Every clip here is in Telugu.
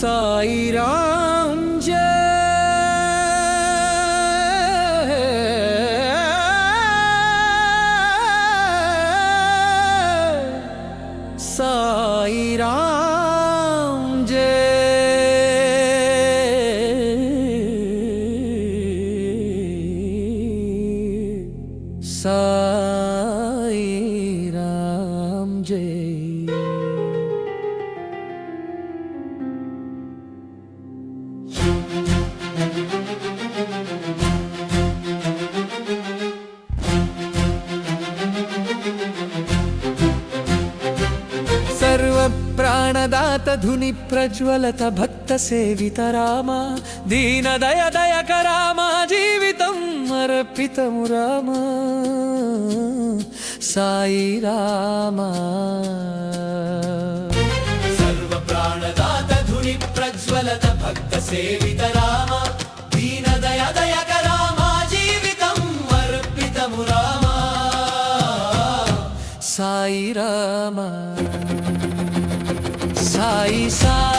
சாயிரா ప్రాణదాత ధుని ప్రజ్వలత భక్త సేవిత రామ దీన దయ దయక రామ జీవితం అర్పితము రామ సాయి రామ సర్వ ప్రాణదాత ధుని ప్రజ్వలత భక్త సేవిత రామ sai, sai.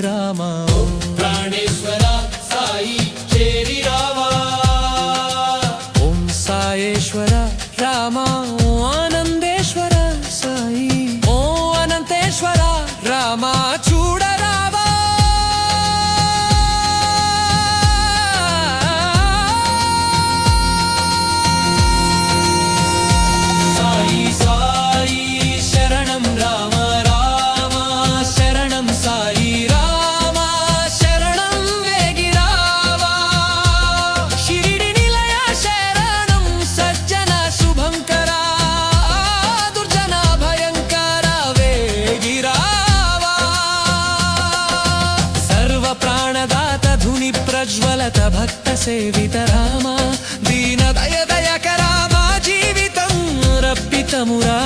రామ ప్రాణేశ్వర సాయి చేరి ప్రజ్వలత భక్త సేవిత రామ దయ కరామా జీవితం రప్పితమురా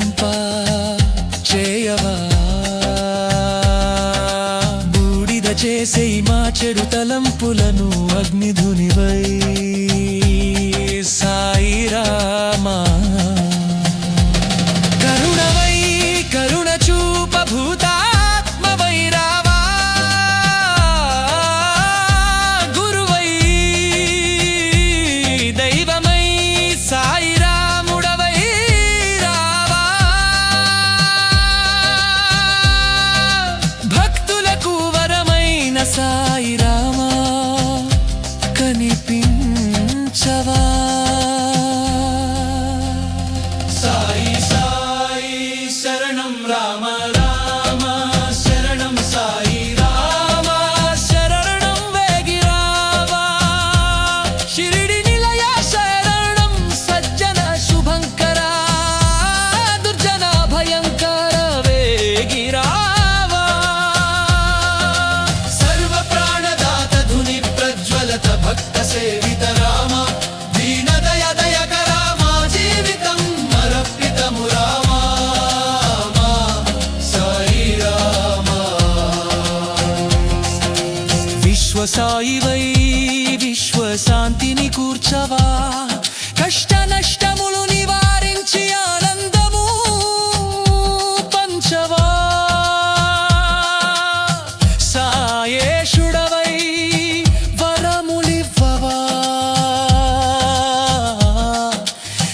వర్ధిల్లింప చేయవా? బూడిద చేసే మా చెడు తలంపులను అగ్నిధునివై విశ్వసాయివై విశ్వశాంతిని కూర్చవా? కష్ట నష్టములు నివారించి ఆనందము పంచవా? సాయేషుడవై వరములివ్వవా?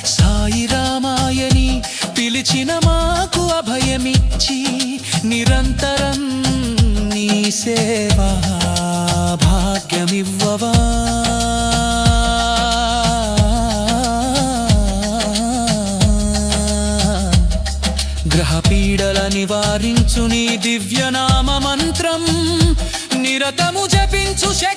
సాయి రామాయని పిలిచిన మాకు అభయమిచ్చి నిరంతరం నీ సేవా. భాగ్యమివ్వవా? గ్రహపీడల నివారించు నీ దివ్యనామ మంత్రం నిరతము జపించు శక్తి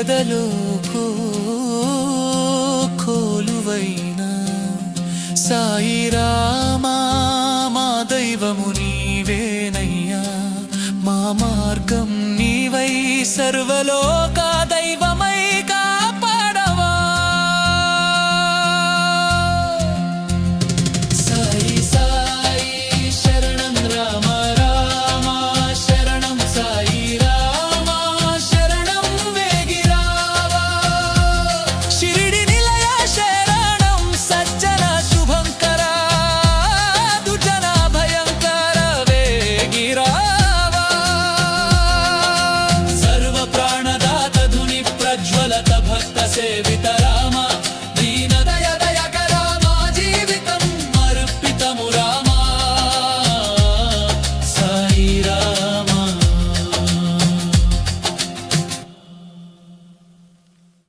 ఎదలో కోలువైన సాయి రామా మా దైవము నీవేనయ్యా మా మార్గం నీవై సర్వలోక